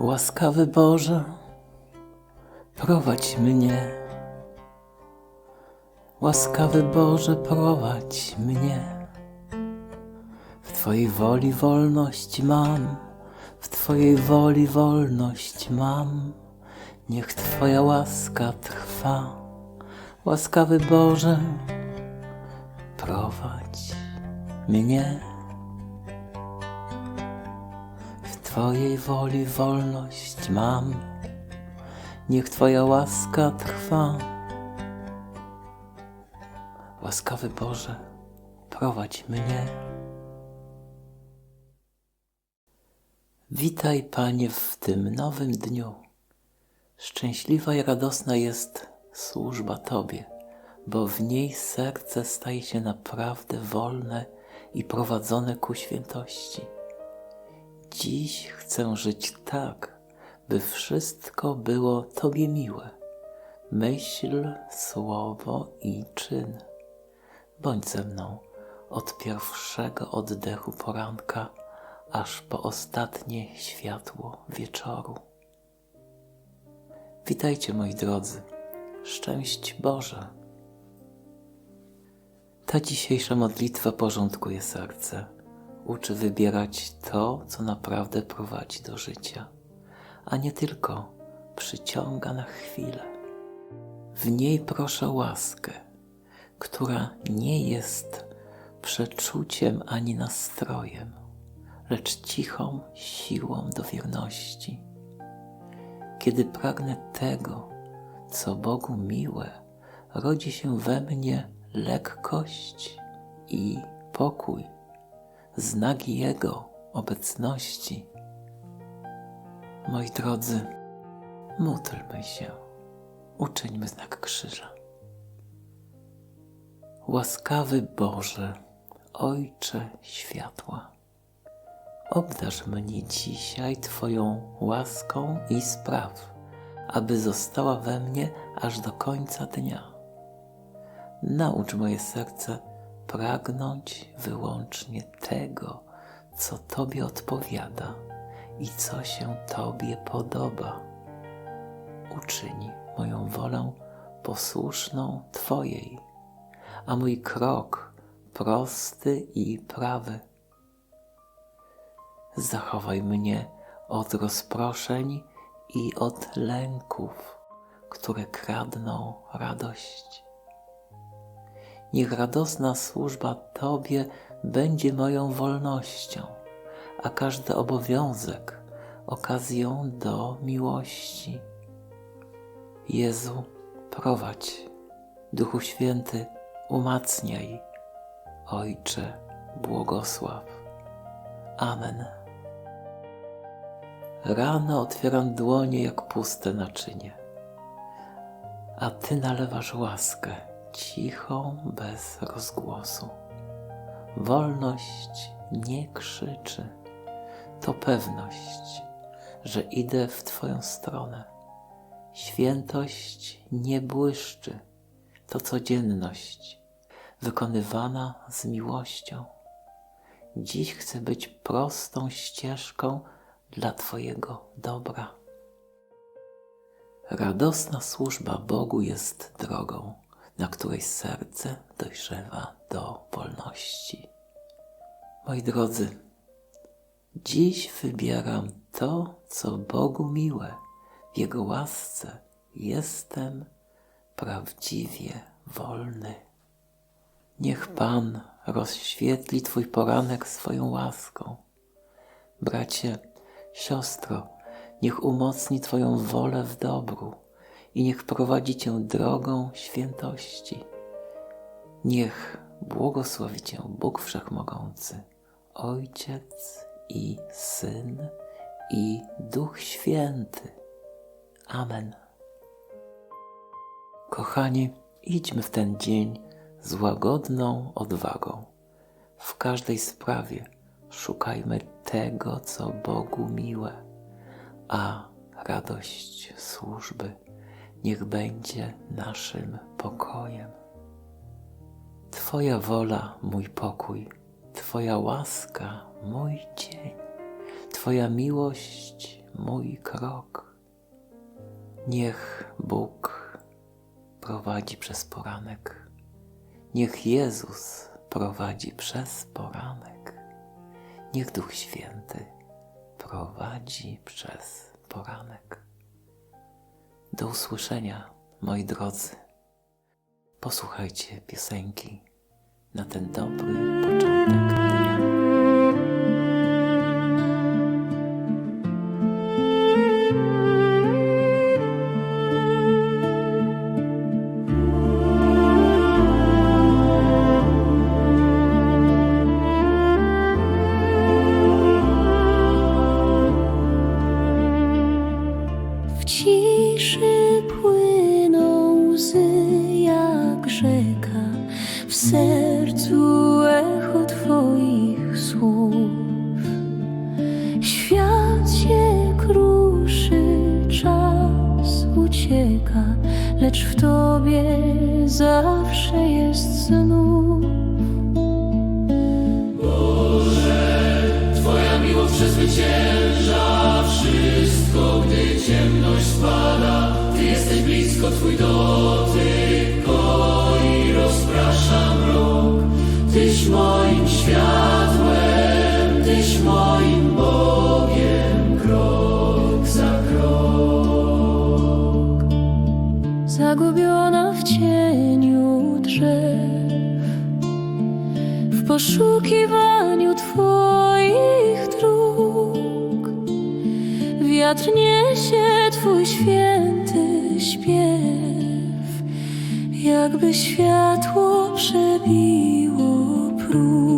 Łaskawy Boże, prowadź mnie. Łaskawy Boże, prowadź mnie. W Twojej woli wolność mam, w Twojej woli wolność mam. Niech Twoja łaska trwa. Łaskawy Boże, prowadź mnie. Twojej woli wolność mam. Niech Twoja łaska trwa. Łaskawy Boże, prowadź mnie. Witaj, Panie, w tym nowym dniu. Szczęśliwa i radosna jest służba Tobie, bo w niej serce staje się naprawdę wolne i prowadzone ku świętości. Dziś chcę żyć tak, by wszystko było Tobie miłe. Myśl, słowo i czyn. Bądź ze mną od pierwszego oddechu poranka, aż po ostatnie światło wieczoru. Witajcie, moi drodzy. Szczęść Boże. Ta dzisiejsza modlitwa porządkuje serce. Uczy wybierać to, co naprawdę prowadzi do życia, a nie tylko przyciąga na chwilę. W niej proszę łaskę, która nie jest przeczuciem ani nastrojem, lecz cichą siłą do wierności. Kiedy pragnę tego, co Bogu miłe, rodzi się we mnie lekkość i pokój, znaki Jego obecności. Moi drodzy, módlmy się, uczyńmy znak krzyża. Łaskawy Boże, Ojcze światła, obdarz mnie dzisiaj Twoją łaską i spraw, aby została we mnie aż do końca dnia. Naucz moje serce pragnąć wyłącznie tego, co Tobie odpowiada i co się Tobie podoba. Uczyń moją wolę posłuszną Twojej, a mój krok prosty i prawy. Zachowaj mnie od rozproszeń i od lęków, które kradną radość. Niech radosna służba Tobie będzie moją wolnością, a każdy obowiązek okazją do miłości. Jezu, prowadź, Duchu Święty, umacniaj, Ojcze, błogosław. Amen. Rano otwieram dłonie jak puste naczynie, a Ty nalewasz łaskę, cichą, bez rozgłosu. Wolność nie krzyczy, to pewność, że idę w Twoją stronę. Świętość nie błyszczy, to codzienność, wykonywana z miłością. Dziś chcę być prostą ścieżką dla Twojego dobra. Radosna służba Bogu jest drogą, na której serce dojrzewa do wolności. Moi drodzy, dziś wybieram to, co Bogu miłe. W Jego łasce jestem prawdziwie wolny. Niech Pan rozświetli Twój poranek swoją łaską. Bracie, siostro, niech umocni Twoją wolę w dobru i niech prowadzi Cię drogą świętości. Niech błogosławi Cię Bóg Wszechmogący, Ojciec i Syn i Duch Święty. Amen. Kochani, idźmy w ten dzień z łagodną odwagą. W każdej sprawie szukajmy tego, co Bogu miłe, a radość służby niech będzie naszym pokojem. Twoja wola, mój pokój, Twoja łaska, mój dzień, Twoja miłość, mój krok. Niech Bóg prowadzi przez poranek. Niech Jezus prowadzi przez poranek. Niech Duch Święty prowadzi przez poranek. Do usłyszenia, moi drodzy. Posłuchajcie piosenki na ten dobry początek przezwycięża wszystko, gdy ciemność spada. Ty jesteś blisko, Twój dotyk koi, rozprasza mrok. Tyś moim światłem, Tyś moim Bogiem, krok za krok. zagubiona w cieniu drzew, w poszukiwaniu Twoich Wiatr niesie Twój święty śpiew, jakby światło przebiło próg.